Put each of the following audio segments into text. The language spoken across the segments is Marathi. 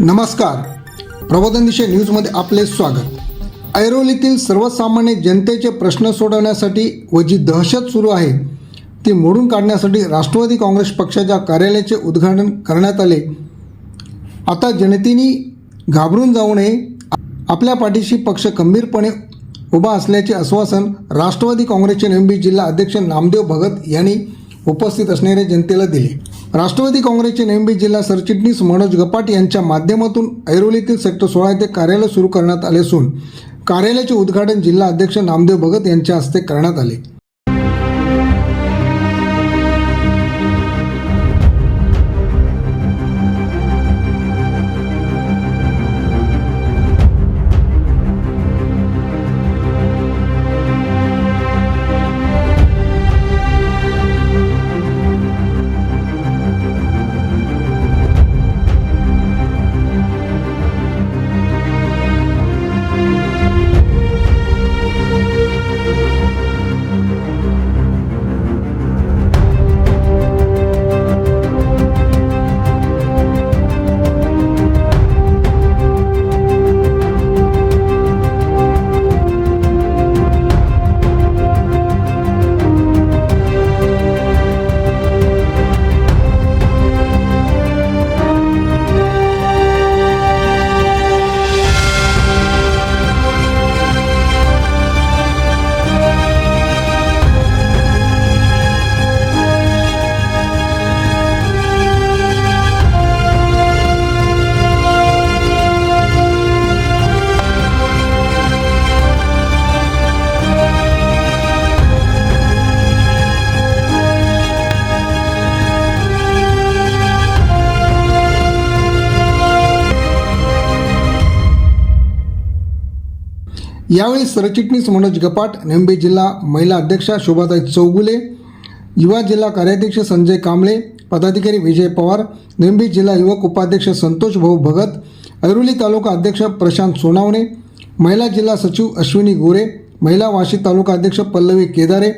नमस्कार. प्रबोधन दिशा न्यूजमध्ये आपले स्वागत. ऐरोलीतील सर्वसामान्य जनतेचे प्रश्न सोडवण्यासाठी व जी दहशत सुरू आहे ती मोडून काढण्यासाठी राष्ट्रवादी काँग्रेस पक्षाच्या कार्यालयाचे उद्घाटन करण्यात आले. आता जनतेने घाबरून जाऊ नये. आपल्या पाठीशी पक्ष खंबीरपणे उभा असल्याचे आश्वासन राष्ट्रवादी काँग्रेसचे निंबी जिल्हा अध्यक्ष नामदेव भगत यांनी उपस्थित असणाऱ्या जनतेला दिले. राष्ट्रवादी काँग्रेसचे नेमबी जिल्हा सरचिटणीस मनोज गपाट यांच्या माध्यमातून ऐरोलीतील सेक्टर सोळा येथे कार्यालय सुरू करण्यात आले असून कार्यालयाचे उद्घाटन जिल्हा अध्यक्ष नामदेव भगत यांच्या हस्ते करण्यात आले. यावेळी सरचिटणीस मनोज गपाट नेंबे जिल्हा महिला अध्यक्षा शोभाताई चौगुले युवा जिल्हा कार्याध्यक्ष संजय कांबळे पदाधिकारी विजय पवार नेंबी जिल्हा युवक उपाध्यक्ष संतोष भाऊ भगत ऐरोली तालुका अध्यक्ष प्रशांत सोनावणे महिला जिल्हा सचिव अश्विनी गोरे महिला वाशी तालुका अध्यक्ष पल्लवी केदारे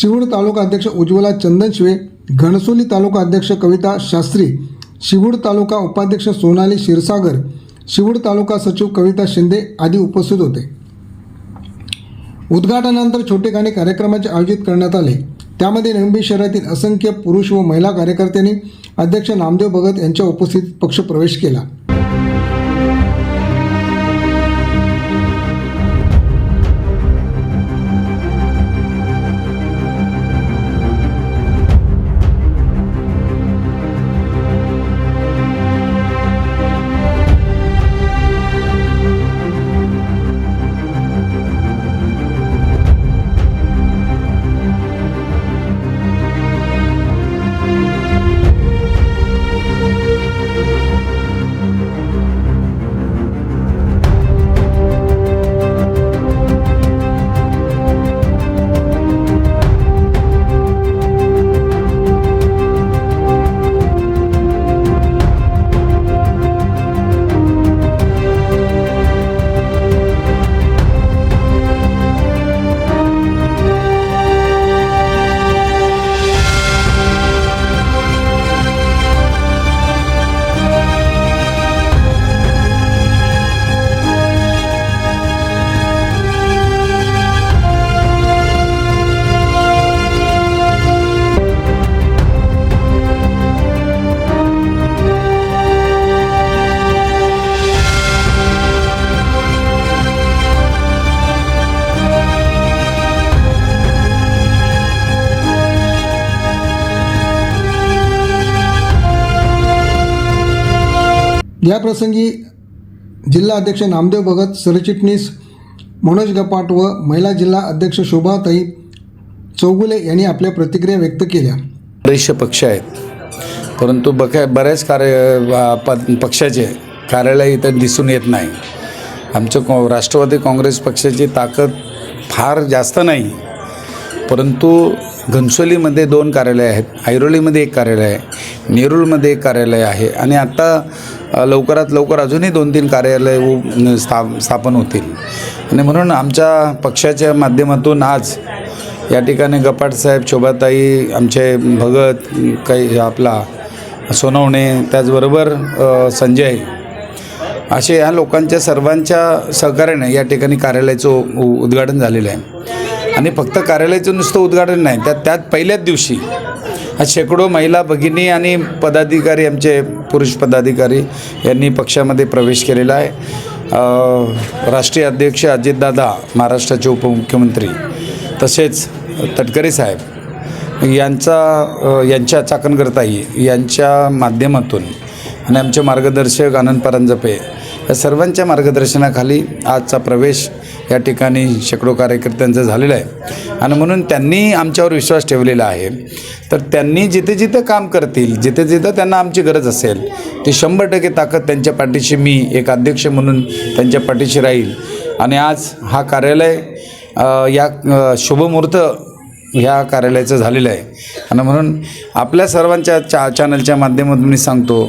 शिवूर तालुका अध्यक्ष उज्ज्वला चंदनशिवे घणसोली तालुका अध्यक्ष कविता शास्त्री शिवूर तालुका उपाध्यक्ष सोनाली क्षीरसागर शिवूर तालुका सचिव कविता शिंदे आदी उपस्थित होते. उद्घाटनानंतर छोटे गाणे कार्यक्रमाचे आयोजित करण्यात आले. त्यामध्ये नंबी शहरातील असंख्य पुरुष व महिला कार्यकर्त्यांनी अध्यक्ष नामदेव भगत यांच्या उपस्थितीत पक्षप्रवेश केला. याप्रसंगी जिल्हा अध्यक्ष नामदेव भगत सरचिटणीस मनोज गपाट व महिला जिल्हा अध्यक्ष शोभाताई चौगुले यांनी आपल्या प्रतिक्रिया व्यक्त केल्या. बरेचसे पक्ष आहेत. परंतु बका बऱ्याच कार्य पक्षाचे कार्यालय इथं दिसून येत नाही. आमचं कॉ राष्ट्रवादी काँग्रेस पक्षाची ताकद फार जास्त नाही. परंतु घनसोलीमध्ये दोन कार्यालय आहेत. ऐरोलीमध्ये एक कार्यालय आहे. नेरूळमध्ये एक कार्यालय आहे. आणि आत्ता लवकरात लवकर अजूनही दोन तीन कार्यालय उ- स्था स्थापन होतील. आणि म्हणून आमच्या पक्षाच्या माध्यमातून आज या ठिकाणी गपाटसाहेब शोभाताई आमचे भगत काही आपला सोनवणे त्याचबरोबर संजय असे ह्या लोकांच्या सर्वांच्या सहकार्याने या ठिकाणी कार्यालयाचं उ- उद्घाटन झालेलं आहे. आणि फक्त कार्यालयाचं नुसतं उद्घाटन नाही त्यात त्यात पहिल्याच दिवशी शेकडो महिला भगिनी आणि पदाधिकारी आमचे पुरुष पदाधिकारी यांनी पक्षामध्ये प्रवेश केलेला आहे. राष्ट्रीय अध्यक्ष अजितदादा महाराष्ट्राचे उपमुख्यमंत्री तसेच तटकरे साहेब यांचा यांच्या चाकणकरताई यांच्या माध्यमातून आणि आमचे मार्गदर्शक आनंद परांजपे या सर्वांच्या मार्गदर्शनाखाली आजचा प्रवेश या ठिकाणी शेकडो कार्यकर्त्यांचं झालेलं आहे. आणि म्हणून त्यांनी आमच्यावर विश्वास ठेवलेला आहे. तर त्यांनी जिथे जिथं काम करतील जिथे जिथं त्यांना आमची गरज असेल ती शंभर टक्के ताकद त्यांच्या पाठीशी मी एक अध्यक्ष म्हणून त्यांच्या पाठीशी राहील. आणि आज हा कार्यालय या शुभमुहूर्त ह्या कार्यालयाचं झालेलं आहे. आणि म्हणून आपल्या सर्वांच्या चा चॅनलच्या माध्यमातून मी सांगतो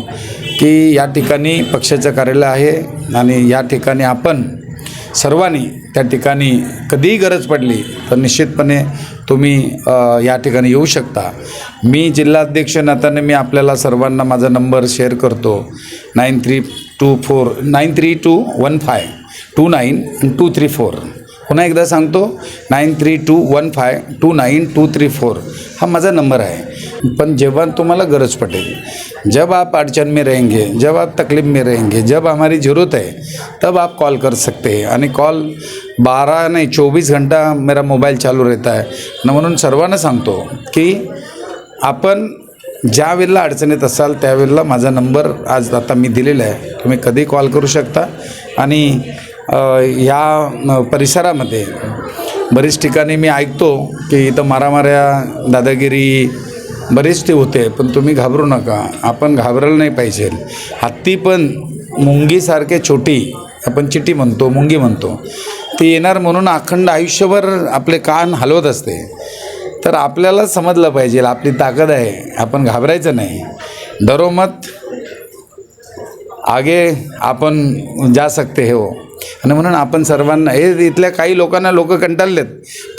की या ठिकाणी पक्षाचं कार्यालय आहे आणि या ठिकाणी आपण सर्वांनी त्या ठिकाणी कधीही गरज पडली तर निश्चितपणे तुम्ही या ठिकाणी येऊ शकता. मी जिल्हाध्यक्ष नात्याने मी आपल्याला सर्वांना माझा नंबर शेअर करतो. Nine three two four nine three two one five two nine two three four. पुन्हा एकदा सांगतो nine three two one five two nine two three four हा माझा नंबर आहे. पण जेव्हा तुम्हाला गरज पडेल जब आप अड़चन में रहेंगे जब आप तकलीफ में रहेंगे जब हमारी ज़रूरत है तब आप कॉल कर सकते हैं. आणि कॉल बारा नाही चोवीस घंटा मेरा मोबाईल चालू रहता है. न म्हणून सर्वांना सांगतो की आपण ज्या वेळेला अडचणीत असाल त्यावेळेला माझा नंबर आज आता मी दिलेला आहे. तुम्ही कधी कॉल करू शकता. आणि ह्या परिसरामध्ये बरीच ठिकाणी मी ऐकतो की इथं मारामाऱ्या दादागिरी बरेच ते होते पण तुम्ही घाबरू नका. आपण घाबरायला नाही पाहिजे. हत्ती पण मुंगीसारखे छोटी आपण चिटी म्हणतो मुंगी म्हणतो. ती येणार म्हणून अखंड आयुष्यभर आपले कान हलवत असते. तर आपल्याला समजलं पाहिजे आपली ताकद आहे. आपण घाबरायचं नाही. दरोमत आगे आपण जा सकते हो. आणि म्हणून आपण सर्वांना हे इथल्या काही लोकांना लोक कंटाळलेत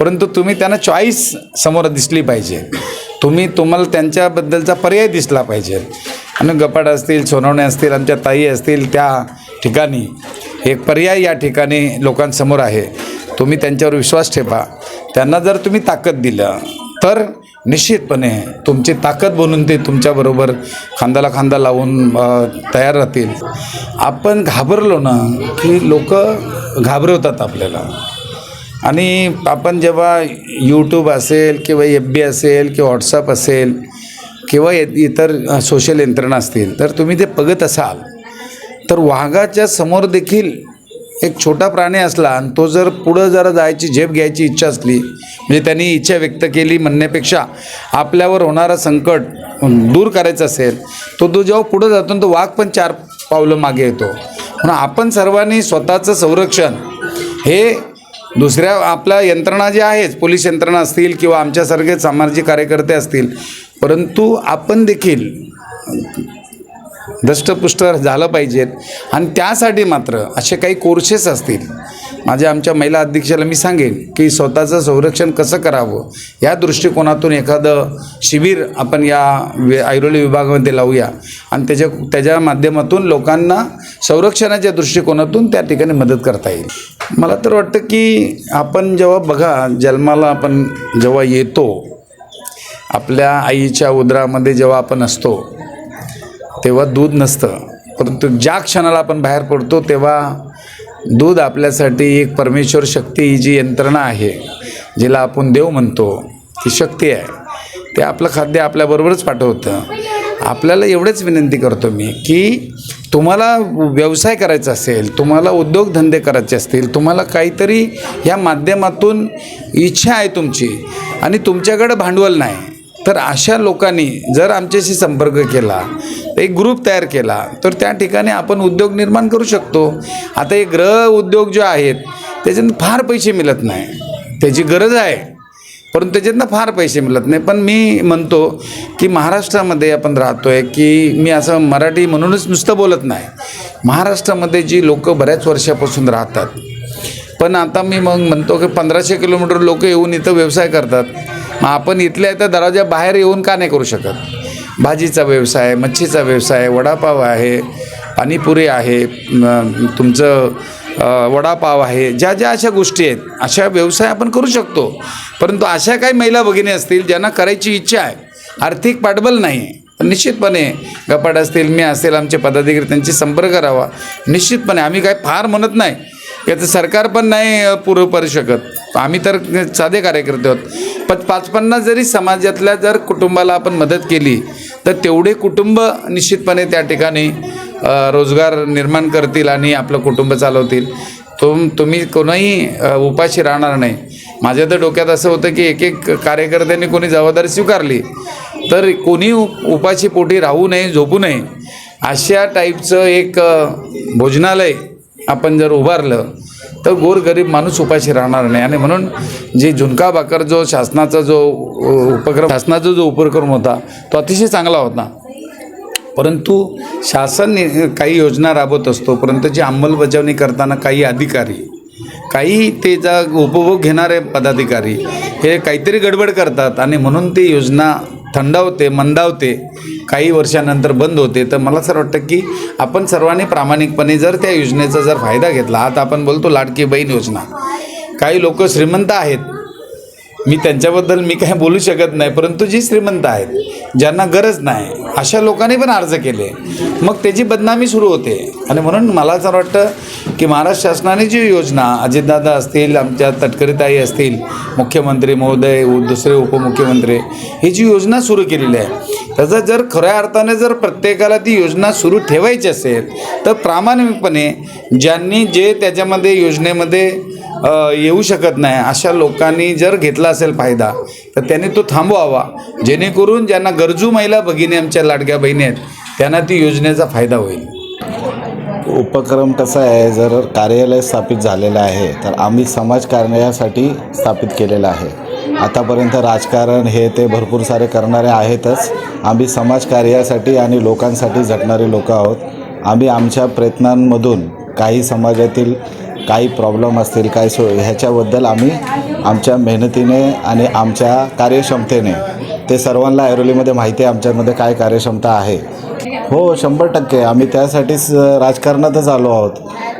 परंतु तुम्ही त्यांना चॉईस समोर दिसली पाहिजे. तुम्ही तुम्हाला त्यांच्याबद्दलचा पर्याय दिसला पाहिजे. आणि गपाड असतील सोनवणे असतील आमच्या ताई असतील त्या ठिकाणी एक पर्याय या ठिकाणी लोकांसमोर आहे. तुम्ही त्यांच्यावर विश्वास ठेवा. त्यांना जर तुम्ही ताकद दिलं तर निश्चितपणे तुमची ताकद बनून ते तुमच्याबरोबर खांद्याला खांदा लावून तयार राहतील. आपण घाबरलो ना की लोक घाबरवतात आपल्याला. आणि आपण जेव्हा यूट्यूब असेल किंवा एफ बी असेल किंवा व्हॉट्सअप असेल किंवा इतर सोशल यंत्रणा असतील तर तुम्ही ते बघत असाल. तर वाघाच्या समोर देखील एक छोटा प्राणी असला आणि तो जर पुढं जरा जायची झेप घ्यायची इच्छा असली म्हणजे त्यांनी इच्छा व्यक्त केली म्हणण्यापेक्षा आपल्यावर होणारा संकट दूर करायचं असेल तो तो जेव्हा पुढं जातो तो वाघ पण चार पावलं मागे येतो. म्हणून आपण सर्वांनी स्वतःचं संरक्षण हे दुसऱ्या आपल्या यंत्रणा ज्या आहेत पोलीस यंत्रणा असतील किंवा आमच्यासारखे सामाजिक कार्यकर्ते असतील परंतु आपण देखील दष्टपुष्ट झालं पाहिजेत आणि त्यासाठी मात्र असे काही कोर्सेस असतील. माझ्या आमच्या महिला अध्यक्षाला मी सांगेन की स्वतःचं संरक्षण कसं करावं? या दृष्टिकोनातून एखादं शिबिर आपण या ऐरोली विभागामध्ये लावूया. आणि त्याच्या त्याच्या माध्यमातून लोकांना संरक्षणाच्या दृष्टिकोनातून त्या ठिकाणी मदत करता येईल. मला तर वाटतं की आपण जेव्हा बघा जन्माला आपण जेव्हा येतो आपल्या आईच्या उदरामध्ये जेव्हा आपण असतो तेव्हा दूध नसतं. परंतु ज्या क्षणाला आपण बाहेर पडतो तेव्हा दूध आपल्यासाठी एक परमेश्वर शक्ती ही जी यंत्रणा आहे जिला आपण देव म्हणतो ती शक्ती आहे. ते आपलं खाद्य आपल्याबरोबरच पाठवतं. आपल्याला एवढेच विनंती करतो मी की तुम्हाला व्यवसाय करायचा असेल तुम्हाला उद्योगधंदे करायचे असतील तुम्हाला काहीतरी ह्या माध्यमातून इच्छा आहे तुमची आणि तुमच्याकडं भांडवल नाही. तर अशा लोकांनी जर आमच्याशी संपर्क केला एक ग्रुप तयार केला तर त्या ठिकाणी आपण उद्योग निर्माण करू शकतो. आता हे ग्रह उद्योग जे आहेत त्याच्यातून फार पैसे मिळत नाही. त्याची गरज आहे परंतु त्याच्यातनं फार पैसे मिळत नाही. पण मी म्हणतो की महाराष्ट्रामध्ये आपण राहतो आहे की मी असं मराठी म्हणूनच नुसतं बोलत नाही. महाराष्ट्रामध्ये जी लोकं बऱ्याच वर्षापासून राहतात. पण आता मी मग म्हणतो की पंधराशे किलोमीटर लोक येऊन इथं व्यवसाय करतात. मग आपण इथल्या इथं दरवाजा बाहेर येऊन का नाही करू शकत? भाजीचा व्यवसाय मच्छीचा व्यवसाय वडापाव आहे पाणीपुरी आहे तुमचं वडापाव आहे ज्या ज्या अशा गोष्टी आहेत अशा व्यवसाय आपण करू शकतो. परंतु अशा काही महिला भगिनी असतील ज्यांना करायची इच्छा आहे आर्थिक पाठबल नाही पण निश्चितपणे गपाट असतील मी असेल आमचे पदाधिकारी त्यांची संपर्क करावा. निश्चितपणे आम्ही काय फार म्हणत नाही याचं सरकार पण नाही पुरं करू शकत. आम्ही तर साधे कार्यकर्ते आहोत. पण पाच पन्नास जरी समाजातल्या जर कुटुंबाला आपण मदत केली तर तेवढे कुटुंब निश्चितपणे त्या ठिकाणी रोजगार निर्माण करतील आणि आपलं कुटुंब चालवतील. तुम तुम्ही कोणाही उपाशी राहणार नाही. माझ्या तर डोक्यात असं होतं की एक एक कार्यकर्त्यांनी कोणी जबाबदारी स्वीकारली तर कोणी उप उपाशी पोटी राहू नये झोपू नये अशा टाईपचं एक भोजनालय आपण जर उभारलं तर गोरगरीब माणूस उपाशी राहणार नाही. आणि म्हणून जी झुणका भाकर जो शासनाचा जो उपक्रम शासनाचा जो उपक्रम होता तो अतिशय चांगला होता. परंतु शासन काही योजना राबवत असतो परंतु जी अंमलबजावणी करताना काही अधिकारी काही त्याचा उपभोग घेणारे पदाधिकारी हे काहीतरी गडबड करतात. आणि म्हणून ती योजना थंडावते मंदावते काही वर्षानंतर बंद होते तर मला असं वाटतं की आपण सर्वांनी प्रामाणिकपणे जर त्या योजनेचा जर फायदा घेतला आता आपण बोलतो लाडकी बहीण योजना. काही लोक श्रीमंत आहेत. मी त्यांच्याबद्दल मी काही बोलू शकत नाही परंतु जी श्रीमंत आहेत ज्यांना गरज नाही अशा लोकांनी पण अर्ज केले. मग त्याची बदनामी सुरू होते. आणि म्हणून मला असं वाटतं की महाराष्ट्र शासनाने जी योजना अजितदादा असतील आमच्या तटकरीताई असतील मुख्यमंत्री महोदय उ- दुसरे उपमुख्यमंत्री ही जी योजना सुरू केलेली आहे त्याचा जर खऱ्या अर्थाने जर प्रत्येकाला ती योजना सुरू ठेवायची असेल तर प्रामाणिकपणे ज्यांनी जे त्याच्यामध्ये योजनेमध्ये येऊ शकत नाही अशा लोकांनी जर घेतला असेल फायदा तर त्यांनी तो थांबवावा. जेणेकरून ज्यांना गरजू महिला भगिनी आमच्या लाडक्या बहिणी आहेत त्यांना ती योजनेचा फायदा होईल. उपक्रम कसा आहे? जर कार्यालय स्थापित झालेलं आहे तर आम्ही समाज कार्यासाठी स्थापित केलेलं आहे. आतापर्यंत राजकारण हे ते भरपूर सारे करणारे आहेतच. आम्ही समाज कार्यासाठी आणि लोकांसाठी झटणारे लोक आहोत. आम्ही आमच्या प्रयत्नांमधून काही समाजातील काही प्रॉब्लेम असतील काही सो ह्याच्याबद्दल आम्ही आमच्या मेहनतीने आणि आमच्या कार्यक्षमतेने ते सर्वांना ऐरोलीमध्ये माहिती आहे आमच्यामध्ये काय कार्यक्षमता आहे. हो शंभर टक्के. आम्ही त्यासाठीच राजकारणातच आलो आहोत.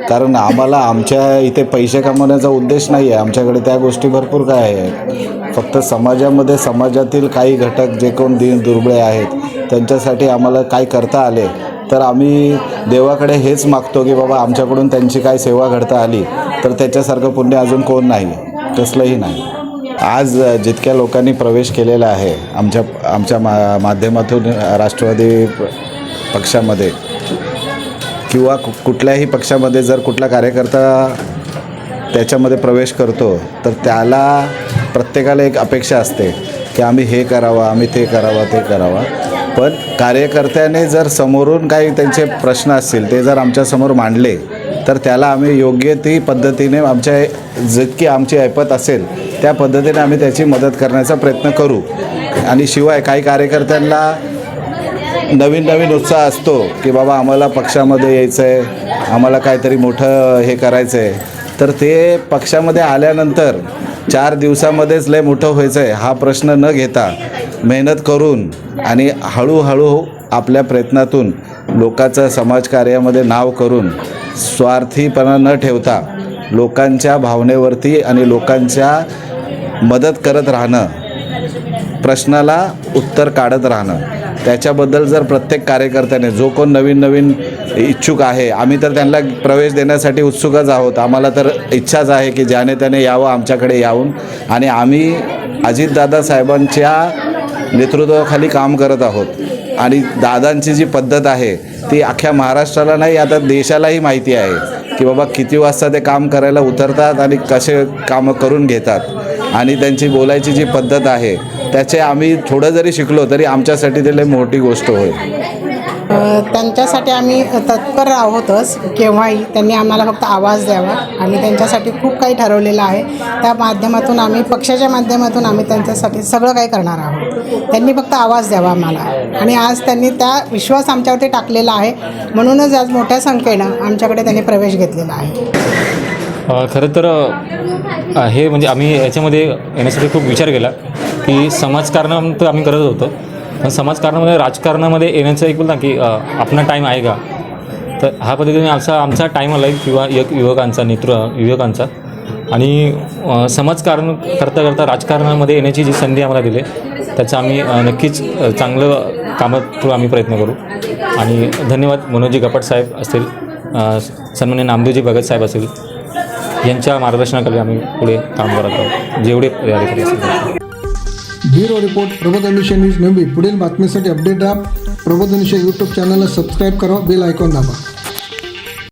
कारण आम्हाला आमच्या इथे पैसे कमवण्याचा उद्देश नाही आहे आमच्याकडे त्या गोष्टी भरपूर काय आहेत फक्त समाजामध्ये समाजातील काही घटक जे कोण दिन दुर्बळे आहेत त्यांच्यासाठी आम्हाला काय करता आले तर आम्ही देवाकडे हेच मागतो की बाबा आमच्याकडून त्यांची काय सेवा घडता आली तर त्याच्यासारखं पुण्य अजून कोण नाही. कसलंही नाही. आज जितक्या लोकांनी प्रवेश केलेला आहे आमच्या आमच्या मा माध्यमातून राष्ट्रवादी पक्षामध्ये किंवा कु कुठल्याही पक्षामध्ये जर कुठला कार्यकर्ता त्याच्यामध्ये प्रवेश करतो तर त्याला प्रत्येकाला एक अपेक्षा असते की आम्ही हे करावं आम्ही ते करावं ते करावं. पण कार्यकर्त्याने जर समोरून काही त्यांचे प्रश्न असतील ते जर आमच्यासमोर मांडले तर त्याला आम्ही योग्य ती पद्धतीने आमच्या जितकी आमची ऐपत असेल त्या पद्धतीने आम्ही त्याची मदत करण्याचा प्रयत्न करू. आणि शिवाय काही कार्यकर्त्यांना नवीन नवीन उत्साह असतो की बाबा आम्हाला पक्षामध्ये यायचं आहे आम्हाला काहीतरी मोठं हे करायचं आहे तर ते पक्षामध्ये आल्यानंतर चार दिवसामध्येच लय मोठं व्हायचं आहे हा प्रश्न न घेता मेहनत करून आणि हळूहळू आपल्या प्रयत्नातून लोकांचं समाजकार्यामध्ये नाव करून स्वार्थीपणा न ठेवता लोकांच्या भावनेवरती आणि लोकांच्या मदत करत राहणं प्रश्नाला उत्तर काढत राहणं. त्याच्याबद्दल जर प्रत्येक कार्यकर्त्याने जो कोण नवीन नवीन इच्छुक आहे आम्ही तर त्यांना प्रवेश देण्यासाठी उत्सुकच आहोत. आम्हाला तर इच्छाच आहे की ज्याने त्याने यावं आमच्याकडे यावून. आणि आम्ही अजितदादा साहेबांच्या नेतृत्वाखाली काम करत आहोत. आणि दादांची जी पद्धत आहे ती अख्ख्या महाराष्ट्राला नाही आता देशालाही माहिती आहे की बाबा किती वाजता ते काम करायला उतरतात आणि कसे कामं करून घेतात. आणि त्यांची बोलायची जी पद्धत आहे त्याचे आम्ही थोडं जरी शिकलो तरी आमच्यासाठी ते लई मोठी गोष्ट होईल त्यांच्यासाठी आम्ही तत्पर आहोतच केव्हाही. त्यांनी आम्हाला फक्त आवाज द्यावा. आणि त्यांच्यासाठी खूप काही ठरवलेलं आहे. त्या माध्यमातून आम्ही पक्षाच्या माध्यमातून आम्ही त्यांच्यासाठी सगळं काही करणार आहोत. त्यांनी फक्त आवाज द्यावा आम्हाला. आणि आज त्यांनी त्या विश्वास आमच्यावरती टाकलेला आहे. म्हणूनच आज मोठ्या संख्येनं आमच्याकडे त्यांनी प्रवेश घेतलेला आहे. खरं तर हे म्हणजे आम्ही याच्यामध्ये येण्यासाठी खूप विचार केला की समाजकारण तर आम्ही करत होतो. पण समाजकारणामध्ये राजकारणामध्ये येण्याचं एक बोलता की आपला टाईम आहे का? तर हा पद्धतीने आमचा आमचा टाईम आला आहे किंवा एक युवकांचा नेतृ युवकांचा. आणि समाजकारण करता करता राजकारणामध्ये येण्याची जी संधी आम्हाला दिली त्याचा आम्ही नक्कीच चांगलं कामात थ्रू आम्ही प्रयत्न करू. आणि धन्यवाद मनोजी गपट साहेब असतील सन्मान्य नामदेवजी भगत साहेब असतील. यांच्या मार्गदर्शनाखाली आम्ही पुढे काम करत आहोत. जेवढे अधिकारी असतील bureau report Prabodhanisha news Mumbai पुढील बातमीसाठी अपडेट राहा. प्रबोधनिशा यूट्यूब चॅनलला सबस्क्राईब करा. बेल आयकॉन दाबा.